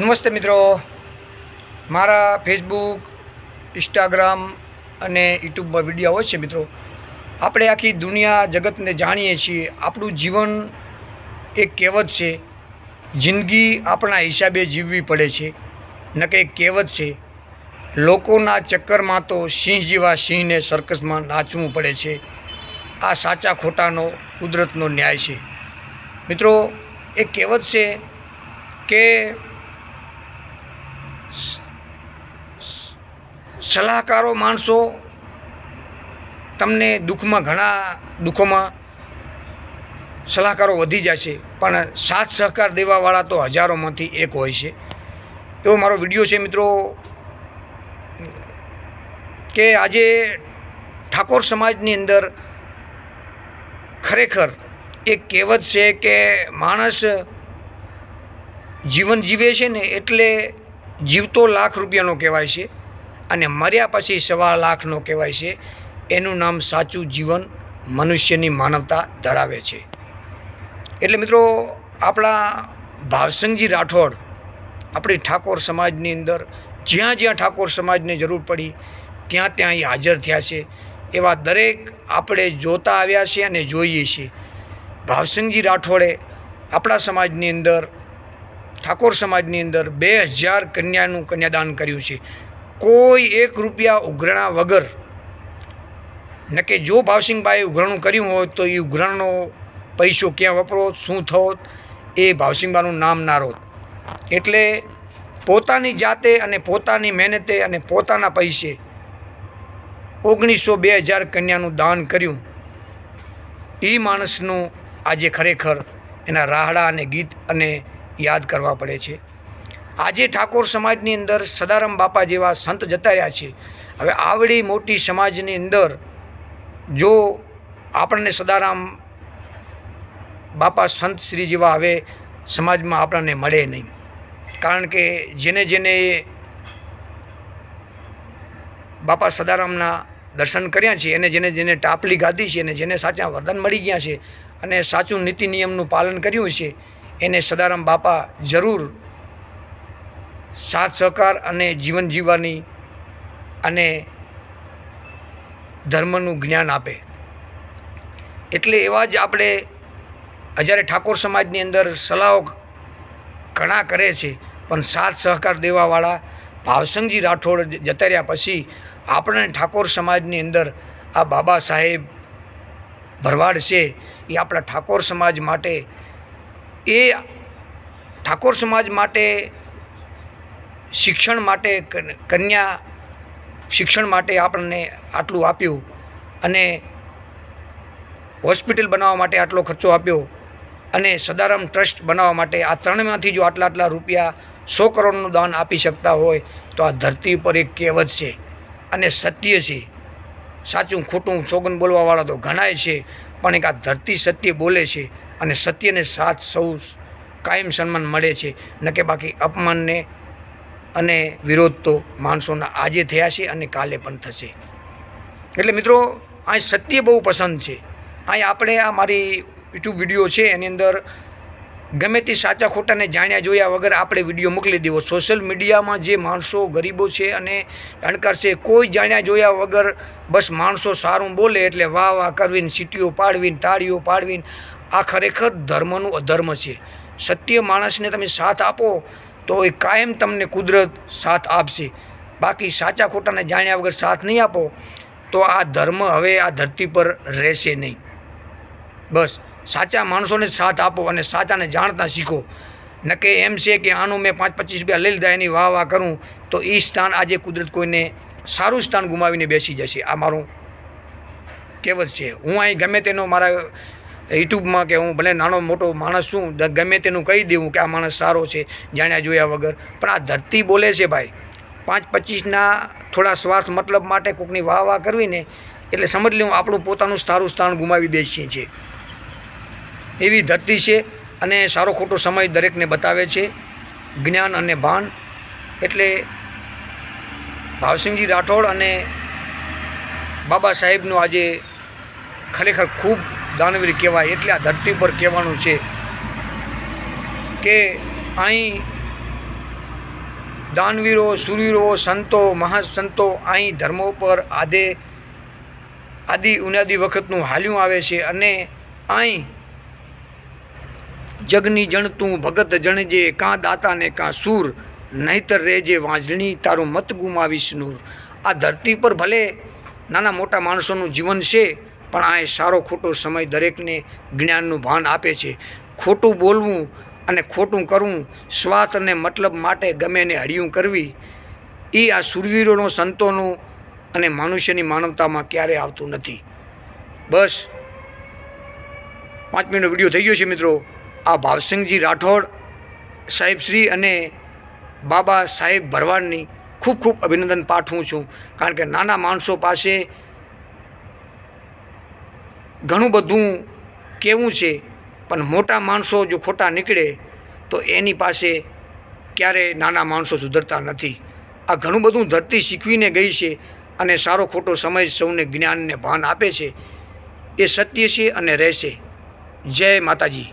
નમસ્તે મિત્રો. મારા ફેસબુક ઇન્સ્ટાગ્રામ અને યુટ્યુબમાં વીડિયો હોય છે મિત્રો. આપણે આખી દુનિયા જગતને જાણીએ છીએ. આપણું જીવન એક કહેવત છે, જિંદગી આપણા હિસાબે જીવવી પડે છે. ન કે કહેવત છે, લોકોના ચક્કરમાં તો સિંહ જેવા સિંહને સર્કસમાં નાચવું પડે છે. આ સાચા ખોટાનો, કુદરતનો ન્યાય છે. મિત્રો, એક કહેવત છે કે સલાહકારો માણસો તમને દુઃખમાં ઘણા દુઃખોમાં સલાહકારો વધી જાય છે પણ સાથ સહકાર દેવાવાળા તો હજારોમાંથી એક હોય છે. એવો મારો વીડિયો છે મિત્રો, કે આજે ઠાકોર સમાજની અંદર ખરેખર એક કહેવત છે કે માણસ જીવન જીવે છે ને એટલે જીવતો લાખ રૂપિયાનો કહેવાય છે. અને મર્યા પછી સવા લાખનો કહેવાય છે. એનું નામ સાચું જીવન મનુષ્યની માનવતા ધરાવે છે. એટલે મિત્રો, આપણા ભાવસંગજી રાઠોડ, આપણી ઠાકોર સમાજની અંદર, જ્યાં જ્યાં ઠાકોર સમાજને જરૂર પડી, ત્યાં ત્યાં એ હાજર થયા છે. એવા દરેક આપણે જોતા આવ્યા છે અને જોઈએ છીએ. ભાવસંગજી રાઠોડે આપણા સમાજની અંદર, ઠાકોર સમાજની અંદર બે હજાર કન્યાનું કન્યાદાન કર્યું છે. કોઈ એક રૂપિયા ઉઘરણા વગર નકે જો ભાવસિંહભાઈ ઉઘરાણું કર્યું હોત તો એ ઉઘરાણનો પૈસો ક્યાં વપરો, શું થોત, એ ભાવસિંહબાનું નામ ના રોત. એટલે પોતાની જાતે અને પોતાની મહેનતે અને પોતાના પૈસે ઓગણીસો બે હજાર કન્યાનું દાન કર્યું. એ માણસનું આજે ખરેખર એના રાહડા અને ગીત અને યાદ કરવા પડે છે. આજે ઠાકોર સમાજની અંદર સદારામ બાપા જેવા સંત જતા રહ્યા છે. હવે આવડી મોટી સમાજની અંદર જો આપણને સદારામ બાપા સંત શ્રી જેવા હવે સમાજમાં આપણને મળે નહીં. કારણ કે જેને જેને બાપા સદારામના દર્શન કર્યા છે, એને જેને જેને ટાપલી ગાધી છે અને જેને સાચા વરદાન મળી ગયા છે અને સાચું નીતિ નિયમનું પાલન કર્યું છે, એને સદારામ બાપા જરૂર સાથ સહકાર અને જીવન જીવવાની અને ધર્મનું જ્ઞાન આપે. એટલે એવા જ આપણે જ્યારે ઠાકોર સમાજની અંદર સલાહો ઘણા કરે છે, પણ સાથ સહકાર દેવાવાળા ભાવસંગજી રાઠોડ જતા રહ્યા પછી આપણે ઠાકોર સમાજની અંદર આ બાબા સાહેબ ભરવાડ છે, એ આપણા ઠાકોર સમાજ માટે, એ ઠાકોર સમાજ માટે શિક્ષણ માટે કન્યા શિક્ષણ માટે આપણને આટલું આપ્યું અને હોસ્પિટલ બનાવવા માટે આટલો ખર્ચો આપ્યો અને સદારામ ટ્રસ્ટ બનાવવા માટે આ ત્રણમાંથી જો આટલા આટલા રૂપિયા સો કરોડનું દાન આપી શકતા હોય તો આ ધરતી ઉપર એક કહેવત છે અને સત્ય છે. સાચું ખોટું સોગન બોલવાવાળા તો ઘણાય છે પણ એક આ ધરતી સત્ય બોલે છે અને સત્યને સાથ સૌ કાયમ સન્માન મળે છે. ન કે બાકી અપમાનને અને વિરોધ તો માણસોના આજે થયા છે અને કાલે પણ થશે. એટલે મિત્રો અહીં સત્ય બહુ પસંદ છે. અહીં આપણે આ મારી યુટ્યુબ વીડિયો છે, એની અંદર ગમે તે સાચા ખોટાને જાણ્યા જોયા વગર આપણે વીડિયો મોકલી દેવો. સોશિયલ મીડિયામાં જે માણસો ગરીબો છે અને જાણકાર છે, કોઈ જાણ્યા જોયા વગર બસ માણસો સારું બોલે એટલે વાહ વાહ કરવીને સીટીઓ પાડવીને, તાળીઓ પાડવીને, આ ખરેખર ધર્મનું અધર્મ છે. સત્ય માણસને તમે સાથ આપો તો એ કાયમ તમને કુદરત સાથ આપશે. બાકી સાચા ખોટાને જાણ્યા વગર સાથ નહીં આપો, તો આ ધર્મ હવે આ ધરતી પર રહેશે નહીં. બસ, સાચા માણસોને સાથ આપો અને સાચાને જાણતા શીખો. નકે એમ છે કે આનું મેં પાંચ પચીસ રૂપિયા લઈ લીધા, એની વાહ વાહ કરું, તો એ સ્થાન આજે કુદરત કોઈને સારું સ્થાન ગુમાવીને બેસી જશે. આ મારું કહેવત છે. હું અહીં ગમે તેનો મારા યુટ્યુબમાં કે હું ભલે નાનો મોટો માણસ છું ગમે તેનું કહી દેવું કે આ માણસ સારો છે, જાણ્યા જોયા વગર. પણ આ ધરતી બોલે છે ભાઈ, પાંચ પચીસના થોડા સ્વાર્થ મતલબ માટે કોકની વાહ વાહ કરવી ને એટલે સમજ લઉં આપણું પોતાનું સારું સ્થાન ગુમાવી બેસીએ છીએ. એવી ધરતી છે અને સારો ખોટો સમય દરેકને બતાવે છે, જ્ઞાન અને ભાન. એટલે ભાવસિંહજી રાઠોડ અને બાબા સાહેબનું આજે ખરેખર ખૂબ દાનવીર કહેવાય એટલે આ ધરતી પર કહેવાનું છે કે અહીં દાનવીરો સુરવીરો સંતો, મહાસંતો અહીં ધર્મો પર આધે આદિ, ઉનાદિ વખતનું હાલ્યું આવે છે અને અહીં જગની જણતું ભગત જણજે, કાં દાતાને કાં સૂર, નહીતર રેજે વાંજણી તારું મત ગુમાવીશ નૂર. આ ધરતી પર ભલે નાના મોટા માણસોનું જીવન છે પણ આ એ સારો ખોટો સમય દરેકને જ્ઞાનનું ભાન આપે છે. ખોટું બોલવું અને ખોટું કરવું, સ્વાર્થ અને મતલબ માટે ગમે એને હળિયું કરવી એ આ સુરવીરોનો, સંતોનો અને મનુષ્યની માનવતામાં ક્યારેય આવતું નથી. બસ, પાંચ મિનિટનો વીડિયો થઈ ગયો છે મિત્રો. આ ભાવસિંહજી રાઠોડ સાહેબશ્રી અને બાબા સાહેબ ભરવાડની ખૂબ ખૂબ અભિનંદન પાઠવું છું. કારણ કે નાના માણસો પાસે ઘણું બધું કેવું છે, પણ મોટા માણસો જો ખોટા નીકળે, તો એની પાસે ક્યારે નાના માણસો સુધરતા નથી. આ ઘણું બધું ધરતી શીખવીને ગઈ છે અને સારો ખોટો સમય સૌને જ્ઞાનને ભાન આપે છે. એ સત્ય છે અને રહેશે. જય માતાજી.